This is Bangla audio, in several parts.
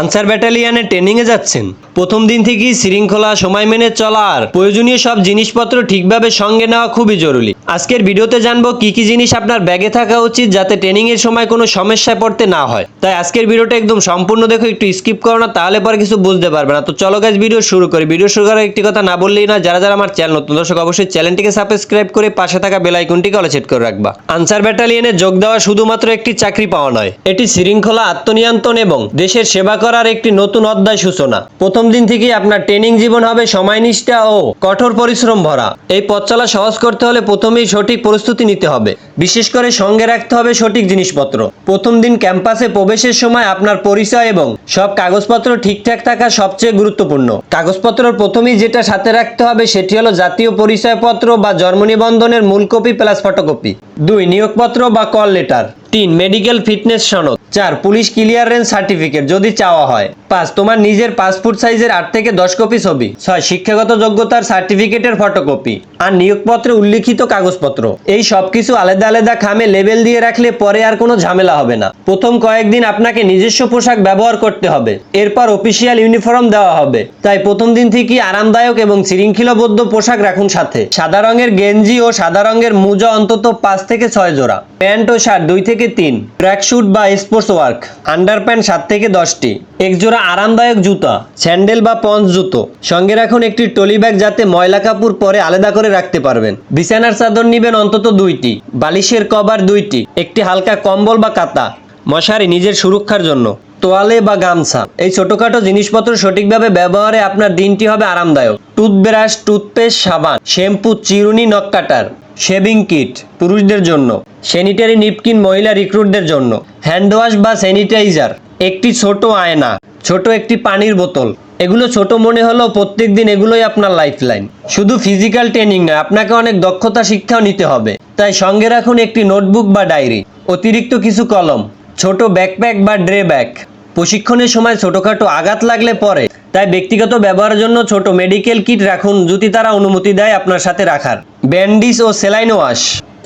আনসার ব্যাটালিয়ানে ট্রেনিংয়ে যাচ্ছেন। প্রথম দিন থেকেই শৃঙ্খলা, সময় মেনে চলা আর প্রয়োজনীয় সব জিনিসপত্র ঠিকভাবে সঙ্গে নেওয়া খুবই জরুরি। আজকের ভিডিওতে জানব কি কি জিনিস আপনার ব্যাগে থাকা উচিত যাতে ট্রেনিং এর সময় কোনো সমস্যায় পড়তে না হয়। তাই আজকের ভিডিওটা একদম সম্পূর্ণ দেখো, একটু স্কিপ করো না, তাহলে পরে কিছু বুঝতে পারবে না। তো চলো গাছ ভিডিও শুরু করি। ভিডিও শুরু করার একটি কথা না বললেই না যারা যারা আমার চ্যানেল নতুন, দর্শক, অবশ্যই চ্যানেলটিকে সাবস্ক্রাইব করে পাশে থাকা বেল আইকনটিকে অলে সেট করে রাখবা। আনসার ব্যাটালিয়নে যোগ দেওয়া শুধুমাত্র একটি চাকরি পাওয়া নয়, এটি শৃঙ্খলা, আত্মনিয়ন্ত্রণ এবং দেশের সেবা করার একটি নতুন অধ্যায় সূচনা। প্রথম দিন থেকেই আপনার ট্রেনিং জীবন হবে সময়নিষ্ঠা ও কঠোর পরিশ্রম ভরা। এই পথ চলা সহজ করতে হলে প্রথমেই সঠিক প্রস্তুতি নিতে হবে। বিশেষ করে সঙ্গে রাখতে হবে সঠিক জিনিসপত্র। প্রথম দিন ক্যাম্পাসে প্রবেশের সময় আপনার পরিচয় এবং সব কাগজপত্র ঠিকঠাক থাকা সবচেয়ে গুরুত্বপূর্ণ। কাগজপত্র প্রথমেই যেটা সাথে রাখতে হবে সেটি হলো জাতীয় পরিচয়পত্র বা জন্ম নিবন্ধনের মূল কপি প্লাস ফটোকপি। দুই নিয়োগপত্র বা কল লেটার। তিন মেডিকেল ফিটনেস সনদ। চার, পুলিশ ক্লিয়ারেন্স সার্টিফিকেট যদি চাওয়া হয়। পাঁচ, তোমার নিজের পাসপোর্ট সাইজের আট থেকে দশ কপি ছবি ছয়, শিক্ষাগত যোগ্যতার সার্টিফিকেটের ফটোকপি আর নিয়োগপত্রে উল্লিখিত কাগজপত্র। এই সবকিছু আলাদা আলাদা খামে লেবেল দিয়ে রাখলে পরে আর কোনো ঝামেলা হবে না। প্রথম কয়েকদিন আপনাকে নিজস্ব পোশাক ব্যবহার করতে হবে। এরপর অফিসিয়াল ইউনিফর্ম দেওয়া হবে। তাই প্রথম দিন থেকেই আরামদায়ক এবং শৃঙ্খলাবদ্ধ পোশাক রাখুন সাথে। সাদা রঙের গেঞ্জি ও সাদা রঙের মোজা অন্তত পাঁচ থেকে ছয় জোড়া। প্যান্ট ও শার্ট দুই থেকে তিন। ট্র্যাক স্যুট বা স্পোর্টস ওয়ার্ক। আন্ডার প্যান্ট সাত থেকে দশটি। এক জোড়া আরামদায়ক জুতা, স্যান্ডেল বা পঞ্চ জুতো। সঙ্গে রাখুন একটি টলি ব্যাগ যাতে ময়লা কাপড় পরে আলাদা করে রাখতে পারবেন। বিছানার চাদর নিবেন অন্তত দুইটি, বালিশের কভার দুইটি, একটি হালকা কম্বল বা কাতা। মশারি নিজের সুরক্ষার জন্য। তোয়ালে বা গামছা। এই ছোটখাটো জিনিসপত্র সঠিকভাবে ব্যবহারে আপনার দিনটি হবে আরামদায়ক। টুথব্রাশ, টুথপেস্ট, সাবান, শ্যাম্পু, চিরুনি, নখ কাটার। শেভিং কিট, পুরুষদের জন্য। স্যানিটারি নিপকিন মহিলা রিক্রুটদের জন্য। হ্যান্ড ওয়াশ বা স্যানিটাইজার। একটি ছোট আয়না। ছোট একটি পানির বোতল। এগুলো ছোট মনে হলেও প্রত্যেকদিন এগুলোই আপনার লাইফ লাইন শুধু ফিজিক্যাল ট্রেনিং নয়, আপনাকে অনেক দক্ষতা শিক্ষাও নিতে হবে। তাই সঙ্গে রাখুন একটি নোটবুক বা ডায়েরি অতিরিক্ত কিছু কলম, ছোট ব্যাকপ্যাক বা ড্রে ব্যাগ প্রশিক্ষণের সময় ছোটখাটো আঘাত লাগলে পরে, তাই ব্যক্তিগত ব্যবহারের জন্য ছোট মেডিকেল কিট রাখুন, যদি তারা অনুমতি দেয় আপনার সাথে রাখার। ব্যান্ডিজ ও সেলাইন ওয়াশ,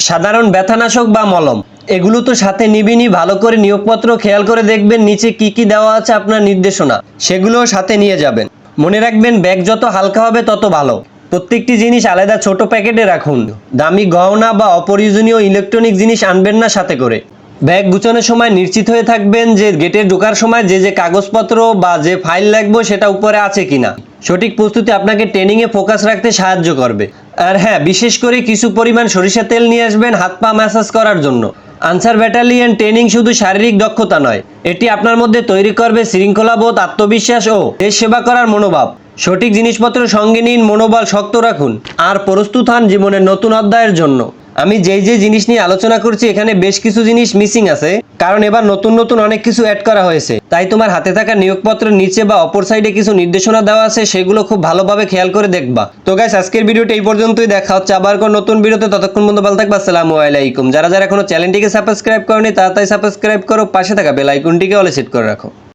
সাধারণ ব্যথানাশক বা মলম। এগুলো তো সাথে নিবিনি ভালো করে নিয়োগপত্র খেয়াল করে দেখবেন নিচে কি কি দেওয়া আছে আপনার নির্দেশনা। সেগুলোও সাথে নিয়ে যাবেন। মনে রাখবেন, ব্যাগ যত হালকা হবে তত ভালো। প্রত্যেকটি জিনিস আলাদা ছোট প্যাকেটে রাখুন। দামি গহনা বা অপ্রয়োজনীয় ইলেকট্রনিক জিনিস আনবেন না সাথে করে। ব্যাগ গুছানোর সময় নিশ্চিত হয়ে থাকবেন যে গেটে ঢোকার সময় যে যে কাগজপত্র বা যে ফাইল লাগবে সেটা উপরে আছে কিনা। সঠিক প্রস্তুতি আপনাকে ট্রেনিংয়ে ফোকাস রাখতে সাহায্য করবে। আর হ্যাঁ বিশেষ করে কিছু পরিমাণ সরিষা তেল নিয়ে আসবেন হাত পা ম্যাসাজ করার জন্য। আনসার ব্যাটালিয়ান ট্রেনিং শুধু শারীরিক দক্ষতা নয়, এটি আপনার মধ্যে তৈরি করবে শৃঙ্খলাবোধ আত্মবিশ্বাস ও দেশ সেবা করার মনোভাব। সঠিক জিনিসপত্র সঙ্গে নিন, মনোবল শক্ত রাখুন, আর প্রস্তুত হন জীবনের নতুন অধ্যায়ের জন্য। আমি যেই যে জিনিস নিয়ে আলোচনা করছি, এখানে বেশ কিছু জিনিস মিসিং আছে। কারণ এবার নতুন নতুন অনেক কিছু অ্যাড করা হয়েছে। তাই তোমার হাতে থাকা নিয়োগপত্রের নিচে বা অপর সাইডে কিছু নির্দেশনা দেওয়া আছে, সেগুলো খুব ভালোভাবে খেয়াল করে দেখবা। তো গাইস আজকের ভিডিওটা এই পর্যন্তই। দেখা হচ্ছে আবার কোন নতুন ভিডিওতে। ততক্ষণ পর্যন্ত ভালো থাকবা। আসসালামু আলাইকুম। যারা যারা এখনও চ্যানেলটিকে সাবস্ক্রাইব করনি, তাড়াতাড়ি সাবস্ক্রাইব করো। পাশে থাকা বেল আইকনটিকে অলে সেট করে রাখো।